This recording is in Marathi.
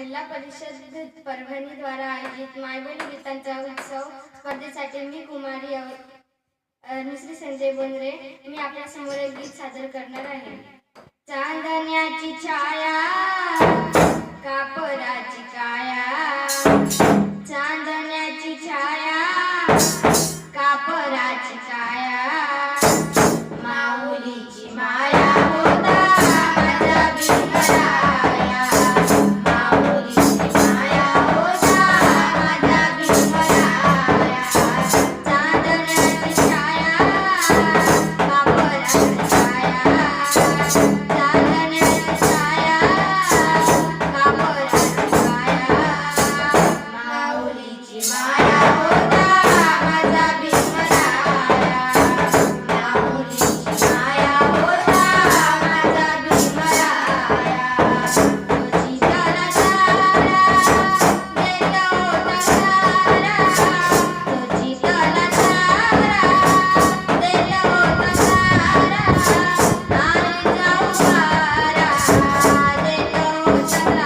जिल्हा परिषद परभणी द्वारा आयोजित मायबोली गीतांचा उत्सव स्पर्धेसाठी मी कुमारी मिश्री नुसरी संजय बोंद्रे मी आपल्यासमोर एक गीत सादर करणार आहे. चांदण्याची छाया कापराची काया Thank you.